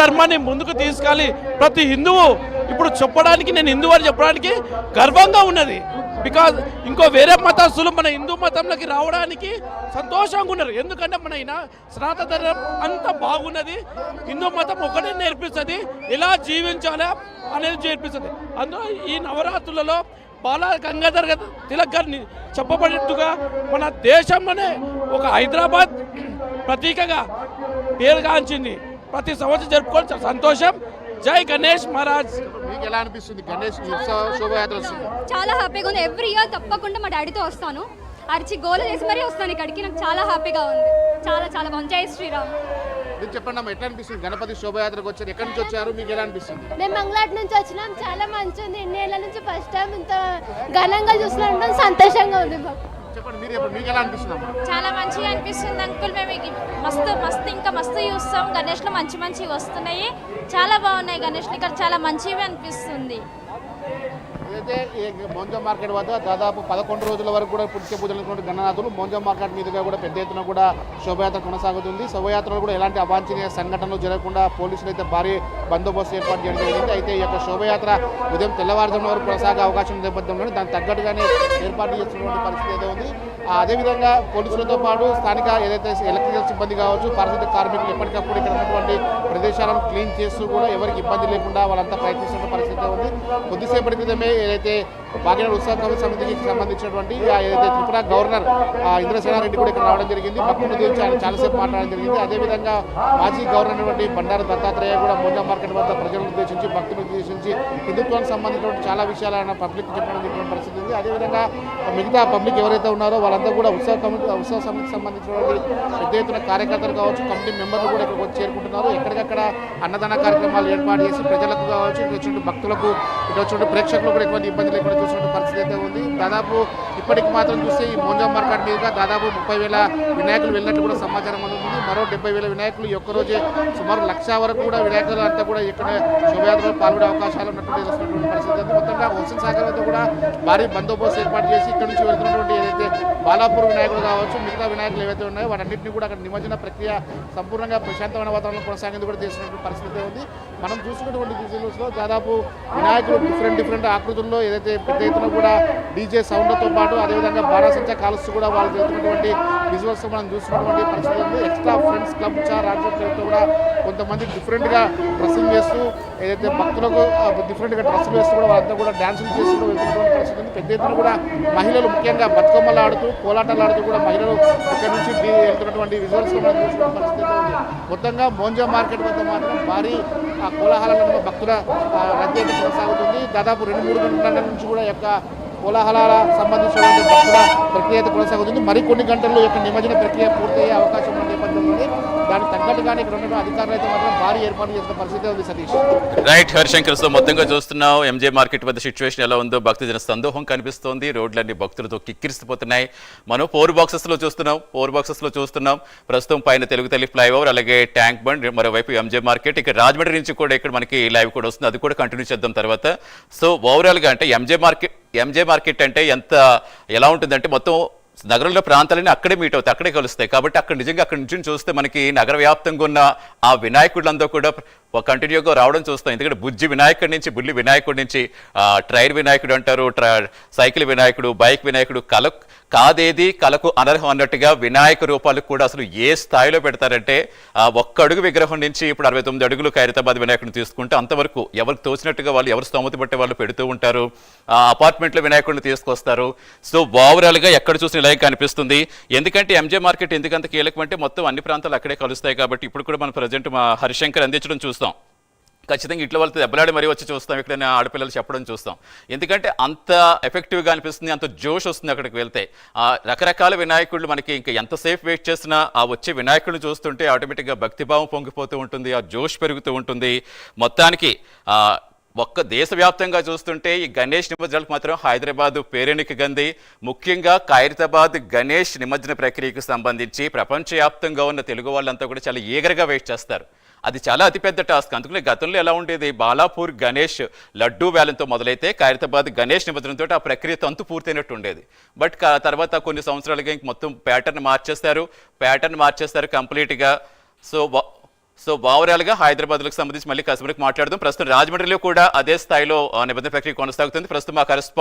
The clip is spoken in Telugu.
ధర్మాన్ని ముందుకు తీసుకెళ్ళి ప్రతి హిందువు ఇప్పుడు చెప్పడానికి నేను హిందువు అని చెప్పడానికి గర్వంగా ఉన్నది. బికాజ్ ఇంకో వేరే మతస్థులు మన హిందూ మతంలోకి రావడానికి సంతోషంగా ఉన్నారు. ఎందుకంటే మన ఈయన సనాతన ధర్మం అంత బాగున్నది. హిందూ మతం ఒకటే నేర్పిస్తుంది. ఎలా జీవించాలా అనేది నేర్పిస్తుంది. అందులో ఈ నవరాత్రులలో బాలా గంగాధర్ తిలక్ గారిని చెప్పబడినట్టుగా మన దేశంలోనే ఒక హైదరాబాద్ ప్రతీకగా పేరుగాంచింది. ప్రతి సంవత్సరం జరుపుకోవాలి. చాలా సంతోషం. జై గణేష్ మహారాజ్. మీకు ఎలా అనిపిస్తుంది గణేష్ శోభయాత్ర చాలా హ్యాపీగా ఉంది. ఎవ్రీ ఇయర్ తప్పకుండా మా డాడీతో వస్తాను. అరిచి గోల చేసి మరీ వస్తాను ఇక్కడికి. నాకు చాలా హ్యాపీగా ఉంది. చాలా చాలా బాగుంది. జై శ్రీరామ్. మీరు చెప్పండి అమ్మా ఎట్లా అనిపిస్తుంది గణపతి శోభయాత్రకు వచ్చారు? ఎక్కడి నుంచి వచ్చారు? మీకు ఎలా అనిపిస్తుంది? మేము మంగళాట్ నుంచి వచ్చినాం. చాలా మంచిగా ఉంది. ఏళ్ళ నుంచి ఫస్ట్ టైం ఇంత ఘనంగా చూసినట్టు సంతోషంగా ఉంది మాకు. చాలా మంచిగా అనిపిస్తుంది అంకుల్. మేము మస్తు మస్తు ఇంకా మస్తు చూస్తాం. గణేష్లు మంచి మంచివి వస్తున్నాయి. చాలా బాగున్నాయి గణేష్లు ఇక్కడ చాలా మంచివి అనిపిస్తుంది. అయితే ఈ మోంజా మార్కెట్ వద్ద దాదాపు పదకొండు రోజుల వరకు కూడా పుట్టే పూజలు ఉన్నటువంటి గణనాథులు మోంజా మార్కెట్ మీదుగా కూడా పెద్ద ఎత్తున కూడా శోభయాత్ర కొనసాగుతుంది. శోభయాత్రలో కూడా ఎలాంటి అవాంఛనీయ సంఘటనలు జరగకుండా పోలీసులు అయితే భారీ బందోబస్తు ఏర్పాటు చేయడం జరిగింది. అయితే ఈ యొక్క శోభయాత్ర ఉదయం తెల్లవారుజామున వరకు కొనసాగే అవకాశం నేపథ్యంలో దానికి తగ్గట్టుగానే ఏర్పాటు చేస్తున్నటువంటి పరిస్థితి అయితే ఉంది. అదేవిధంగా పోలీసులతో పాటు స్థానిక ఏదైతే ఎలక్ట్రికల్ సిబ్బంది కావచ్చు పారిశుద్ధ్య కార్మికులు ఎప్పటికప్పుడు ఇక్కడ ఉన్నటువంటి ప్రదేశాలను క్లీన్ చేస్తూ కూడా ఎవరికి ఇబ్బంది లేకుండా వాళ్ళంతా ప్రయత్నిస్తున్న పరిస్థితి ఉంది. కొద్దిసేపటి క్రితమే ఏదైతే భాగ్యనగర్ ఉత్సవ కమిటీ సమితికి సంబంధించినటువంటి ఏదైతే త్రిపుర గవర్నర్ ఇంద్రసేనారెడ్డి కూడా ఇక్కడ రావడం జరిగింది. భక్తుల గురించి ఆయన చాలాసేపు మాట్లాడడం జరిగింది. అదేవిధంగా మాజీ గవర్నర్ అయినటువంటి బండారు దత్తాత్రేయ కూడా మోజా మార్కెట్ వద్ద ప్రజలను ఉద్దేశించి భక్తులను ఉద్దేశించి హిందుత్వానికి సంబంధించినటువంటి చాలా విషయాలు ఆయన పబ్లిక్ చెప్పడం పరిస్థితి ఉంది. అదేవిధంగా మిగతా పబ్లిక్ ఎవరైతే ఉన్నారో వాళ్ళంతా కూడా ఉత్సవ కమిటీ ఉత్సవ సమితికి సంబంధించినటువంటి పెద్ద ఎత్తున కార్యకర్తలు కావచ్చు కమిటీ మెంబర్లు కూడా ఇక్కడికి వచ్చి చేరుకుంటున్నారు. ఎక్కడికక్కడ అన్నదాన కార్యక్రమాలు ఏర్పాటు చేసి ప్రజలకు కావచ్చు ఇక్కడ భక్తులకు ఇక్కడ వచ్చినటువంటి ప్రేక్షకులు కూడా ఎటువంటి ఇబ్బంది లేకుండా చూసినటువంటి పరిస్థితి అయితే ఉంది. దాదాపు ఇప్పటికి మాత్రం చూస్తే ఈ మోంజా మార్కెట్ మీదుగా దాదాపు ముప్పై వేల వినాయకులు వెళ్ళినట్టు కూడా సమాచారం అందుతుంది. మరో డెబ్బై వేల వినాయకులు ఒక్కరోజే ఒక్క రోజే సుమారు లక్ష వరకు కూడా వినాయకులు అంతా కూడా ఇక్కడ శోభయాత్రలో పాల్గొనే అవకాశాలు ఉన్నటువంటి పరిస్థితి ఉంది. మొత్తంగా హుస్సేన్ సాగర్ వద్ద కూడా భారీ బందోబస్తు ఏర్పాటు చేసి ఇక్కడ నుంచి వెళ్తున్నటువంటి ఏదైతే బాలాపూర్ వినాయకుడు కావచ్చు మిగతా వినాయకులు ఏవైతే ఉన్నాయో వాటన్నింటినీ కూడా అక్కడ నిమజ్జన ప్రక్రియ సంపూర్ణంగా ప్రశాంతమైన వాతావరణం కొనసాగింది కూడా చేసినటువంటి పరిస్థితి ఉంది. మనం చూసుకున్నటువంటి విజువల్స్లో దాదాపు వినాయకులు డిఫరెంట్ డిఫరెంట్ ఆకృతుల్లో ఏదైతే పెద్ద ఎత్తున కూడా డీజే సౌండ్లతో పాటు అదేవిధంగా బారాసంచా కాలుస్తూ కూడా వాళ్ళు జరుగుతున్నటువంటి విజువల్స్ మనం చూసుకున్నటువంటి పరిస్థితి ఉంది. ఎక్స్ట్రా ఫ్రెండ్స్ క్లబ్ చా రాజ్యంతో కూడా కొంతమంది డిఫరెంట్గా డ్రెస్సింగ్ చేస్తూ ఏదైతే భక్తులకు డిఫరెంట్గా డ్రెస్సులు వేస్తూ కూడా వాళ్ళంతా కూడా డ్యాన్సులు చేస్తూ కూడా వెళ్తున్నటువంటి పరిస్థితి ఉంది. పెద్ద ఎత్తున కూడా మహిళలు ముఖ్యంగా బతుకమ్మలు ఆడుతూ కోలాటాలు ఆడుతూ కూడా మహిళలు ఇక్కడ నుంచి వెళ్తున్నటువంటి విజువల్స్ మనం చూసుకున్న పరిస్థితి ఉంది. మొత్తంగా మోంజా మార్కెట్ వద్ద మాత్రం భారీ ఆ భక్తుల రద్దీ కొనసాగుతుంది. దాదాపు రెండు మూడు గంటల నుంచి కూడా యొక్క కోలాహలాల సంబంధించినటువంటి భక్తుల ప్రక్రియ అయితే కొనసాగుతుంది. మరికొన్ని గంటల్లో యొక్క నిమజ్జన ప్రక్రియ పూర్తయ్యే అవకాశం ఉన్న నేపథ్యంలో దానికి తగ్గట్టుగానే ఇక్కడ అధికారులు అయితే మాత్రం భారీ ఏర్పాటు చేసిన పరిస్థితి ఉంది సతీష్. రైట్ హరిశంకర్. సో మొత్తంగా చూస్తున్నాం ఎంజే మార్కెట్ వద్ద సిచ్యువేషన్ ఎలా ఉందో భక్తజన సందోహం కనిపిస్తోంది. రోడ్లన్నీ భక్తులతో కిక్కిరిసిపోతున్నాయి. మనం ఫోర్ బాక్సెస్లో చూస్తున్నాం ఫోర్ బాక్సెస్లో చూస్తున్నాం. ప్రస్తుతం పైన తెలుగు తల్లి ఫ్లైఓవర్ అలాగే ట్యాంక్ బండ్ మరోవైపు ఎంజే మార్కెట్. ఇక్కడ రాజమండ్రి నుంచి కూడా ఇక్కడ మనకి లైవ్ కూడా వస్తుంది. అది కూడా కంటిన్యూ చేద్దాం తర్వాత. సో ఓవరాల్గా అంటే ఎంజే మార్కెట్ ఎంజే మార్కెట్ అంటే ఎంత ఎలా ఉంటుందంటే మొత్తం నగరంలో ప్రాంతాలన్నీ అక్కడే మీట్ అవుతాయి అక్కడే కలుస్తాయి. కాబట్టి అక్కడ నిజంగా అక్కడ నుంచి చూస్తే మనకి నగర వ్యాప్తంగా ఉన్న ఆ వినాయకులందరూ కూడా కంటిన్యూగా రావడం చూస్తాం. ఎందుకంటే బుజ్జి వినాయకుడి నుంచి బుల్లి వినాయకుడి నుంచి ట్రైర్ వినాయకుడు అంటారు సైకిల్ వినాయకుడు బైక్ వినాయకుడు కల కాదేది కలకు అనర్హం అన్నట్టుగా వినాయక రూపాలు కూడా అసలు ఏ స్థాయిలో పెడతారంటే ఆ, ఒక్క అడుగు విగ్రహం నుంచి ఇప్పుడు అరవై తొమ్మిది అడుగులు ఖైరతాబాద్ వినాయకుడిని తీసుకుంటే అంతవరకు ఎవరికి తోచినట్టుగా వాళ్ళు ఎవరు స్తోమతి పట్టే వాళ్ళు పెడుతూ ఉంటారు. ఆ, అపార్ట్మెంట్లో వినాయకుడిని తీసుకొస్తారు. సో ఓవరాల్గా ఎక్కడ చూసిన ఇలాగే కనిపిస్తుంది ఎందుకంటే ఎంజే మార్కెట్ ఎందుకంత కీలకం అంటే మొత్తం అన్ని ప్రాంతాలు అక్కడే కలుస్తాయి కాబట్టి ఇప్పుడు కూడా మనం ప్రజెంట్ మా హరిశంకర్ అందించడం చూస్తాం. ఖచ్చితంగా ఇంట్లో వాళ్ళతో దెబ్బలాడి మరీ వచ్చి చూస్తాం ఎక్కడైనా ఆడపిల్లలు చెప్పడం చూస్తాం. ఎందుకంటే అంత ఎఫెక్టివ్గా అనిపిస్తుంది అంత జోష్ వస్తుంది అక్కడికి వెళ్తే. రకరకాల వినాయకుళ్ళు మనకి ఇంకా ఎంతసేపు వెయిట్ చేసినా ఆ వచ్చే వినాయకుడిని చూస్తుంటే ఆటోమేటిక్గా భక్తిభావం పొంగిపోతూ ఉంటుంది ఆ జోష్ పెరుగుతూ ఉంటుంది. మొత్తానికి ఒక్క దేశవ్యాప్తంగా చూస్తుంటే ఈ గణేష్ నిమజ్జనాలకు మాత్రం హైదరాబాద్ పేరెనికి గంది ముఖ్యంగా ఖైరతాబాద్ గణేష్ నిమజ్జన ప్రక్రియకు సంబంధించి ప్రపంచవ్యాప్తంగా ఉన్న తెలుగు వాళ్ళంతా కూడా చాలా ఈగరగా వెయిట్ చేస్తారు. అది చాలా అతిపెద్ద టాస్క్. అందుకనే గతంలో ఎలా ఉండేది? బాలాపూర్ గణేష్ లడ్డూ వేలంతో మొదలైతే ఖైరతాబాద్ గణేష్ నిమజ్జనంతో ఆ ప్రక్రియ తంతు పూర్తయినట్టు ఉండేది. బట్ తర్వాత కొన్ని సంవత్సరాలుగా ఇంక మొత్తం ప్యాటర్న్ మార్చేస్తారు. ప్యాటర్న్ మార్చేస్తారు కంప్లీట్గా. సో సో ఓవరాల్గా హైదరాబాద్లకు సంబంధించి మళ్ళీ కస్టమర్కి మాట్లాడదాం. ప్రస్తుతం రాజమండ్రిలో కూడా అదే స్థాయిలో నిబంధన ప్రక్రియ కొనసాగుతుంది. ప్రస్తుతం మా కరెస్పాండ్